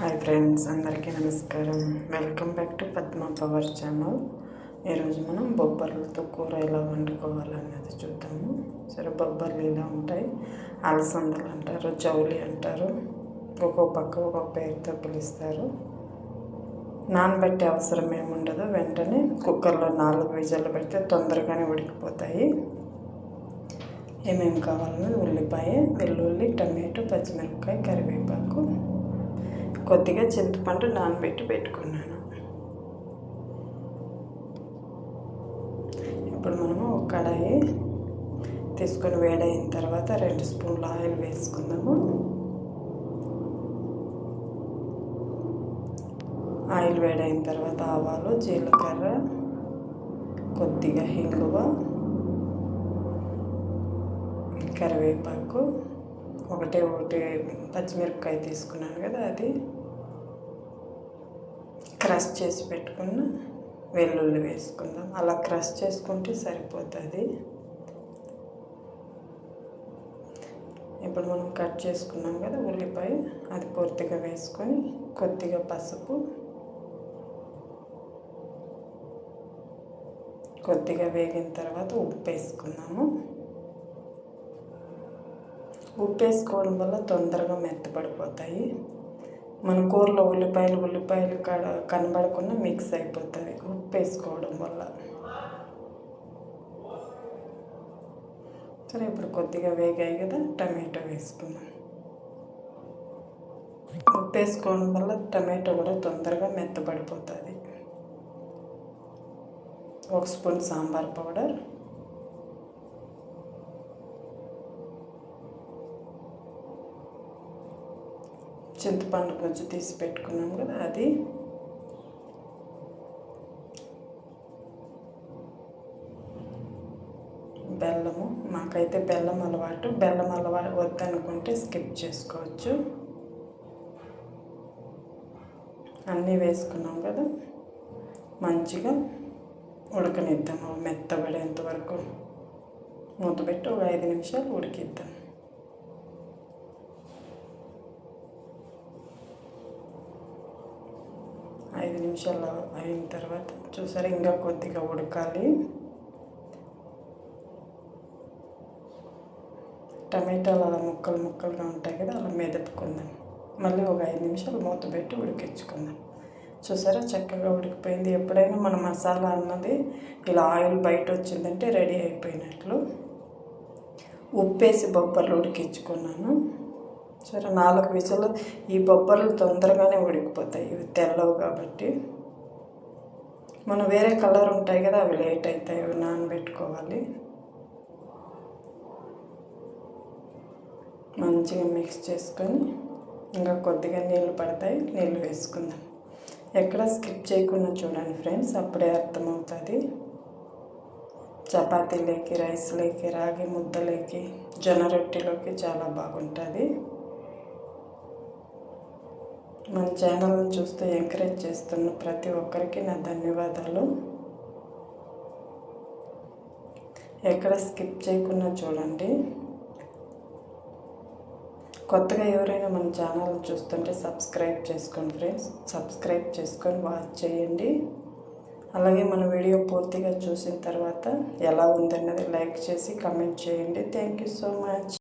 Hi friends అందరికీ నమస్కారం. Welcome back to Padma power channel. ఈరోజు మనం బొబ్బర్లతో కూర ఎలా వండుకోవాలన్నది చూద్దాము. సరే బొబ్బర్లు ఇలా ఉంటాయి. అలసందలు అంటారు జౌలి అంటారు. ఒక్కో పక్క ఒక్కొక్క పేరుతో పిలుస్తారు. నానబెట్టే అవసరం ఏముండదు. వెంటనే కుక్కర్లో నాలుగు విజలు పెడితే తొందరగానే ఉడికిపోతాయి. ఏమేమి కావాలన్నది? ఉల్లిపాయ వెల్లుల్లి టమాటో పచ్చిమిరపకాయ కరివేపాకు కొద్దిగా చింతపండు నానబెట్టి పెట్టుకున్నాను. ఇప్పుడు మనము ఒక కడాయి తీసుకొని వేడైన తర్వాత రెండు స్పూన్లు ఆయిల్ వేసుకుందాము. ఆయిల్ వేడైన తర్వాత ఆవాలు జీలకర్ర కొద్దిగా హింగువ కరివేపాకు ఒకటే ఒకటి పచ్చిమిరపకాయ తీసుకున్నాను కదా అది. క్రష్ చేసి పెట్టుకున్న వెల్లుల్లి వేసుకుందాం. అలా క్రష్ చేసుకుంటే సరిపోతుంది. ఇప్పుడు మనం కట్ చేసుకున్నాం కదా ఉల్లిపాయ అది పూర్తిగా వేసుకొని కొద్దిగా పసుపు కొద్దిగా వేగిన తర్వాత ఉప్పు వేసుకున్నాము. ఉప్పు వేసుకోవడం వల్ల తొందరగా మెత్తపడిపోతాయి మన కూరలో ఉల్లిపాయలు ఉల్లిపాయలు కాడ కనబడకుండా మిక్స్ అయిపోతుంది ఉప్పు వేసుకోవడం వల్ల. సరే ఇప్పుడు కొద్దిగా వేగాయి కదా టమాటో వేసుకుందాం. ఉప్పు వేసుకోవడం వల్ల టమాటో కూడా తొందరగా మెత్తపడిపోతుంది ఒక స్పూన్ సాంబార్ పౌడర్ చింతపండు గుజ్జు తీసి పెట్టుకున్నాం కదా అది. బెల్లము మాకైతే బెల్లం అలవాటు. బెల్లం అలవాటు వద్దనుకుంటే స్కిప్ చేసుకోవచ్చు. అన్నీ వేసుకున్నాం కదా. మంచిగా ఉడకనిద్దాము మెత్తబడేంత వరకు. మూత పెట్టి ఒక ఐదు నిమిషాలు ఉడికిద్దాం. ఐదు నిమిషాలు అయిన తర్వాత చూసారా ఇంకా కొద్దిగా ఉడకాలి. టమాటాలు అలా ముక్కలు ముక్కలుగా ఉంటాయి కదా అలా మెదపుకుందాం. మళ్ళీ ఒక ఐదు నిమిషాలు మూత పెట్టి ఉడికించుకుందాం. చూసారా చక్కగా ఉడికిపోయింది. ఎప్పుడైనా మన మసాలా అన్నది ఇలా ఆయిల్ బయట వచ్చిందంటే రెడీ అయిపోయినట్లు. ఉప్పేసి బొబ్బర్లు ఉడికించుకున్నాను. సరే నాలుగు విజలు ఈ బొబ్బర్లు తొందరగానే ఉడికిపోతాయి. ఇవి తెల్లవు కాబట్టి. మనం వేరే కలర్ ఉంటాయి కదా అవి లేట్ అవుతాయి అవి నానబెట్టుకోవాలి. మంచిగా మిక్స్ చేసుకొని ఇంకా కొద్దిగా నీళ్ళు పడతాయి నీళ్ళు వేసుకుందాం. ఎక్కడ స్కిప్ చేయకుండా చూడండి ఫ్రెండ్స్ అప్పుడే అర్థమవుతుంది. చపాతీలోకి రైస్లోకి రాగి ముద్దలోకి జొన్న రొట్టెలోకి చాలా బాగుంటుంది. మన ఛానల్ని చూస్తూ ఎంకరేజ్ చేస్తున్న ప్రతి ఒక్కరికి నా ధన్యవాదాలు. ఎక్కడ స్కిప్ చేయకుండా చూడండి. కొత్తగా ఎవరైనా మన ఛానల్ చూస్తుంటే సబ్స్క్రైబ్ చేసుకోండి ఫ్రెండ్స్. సబ్స్క్రైబ్ చేసుకొని వాచ్ చేయండి. అలాగే మన వీడియో పూర్తిగా చూసిన తర్వాత ఎలా ఉందన్నది లైక్ చేసి కమెంట్ చేయండి. Thank you so much.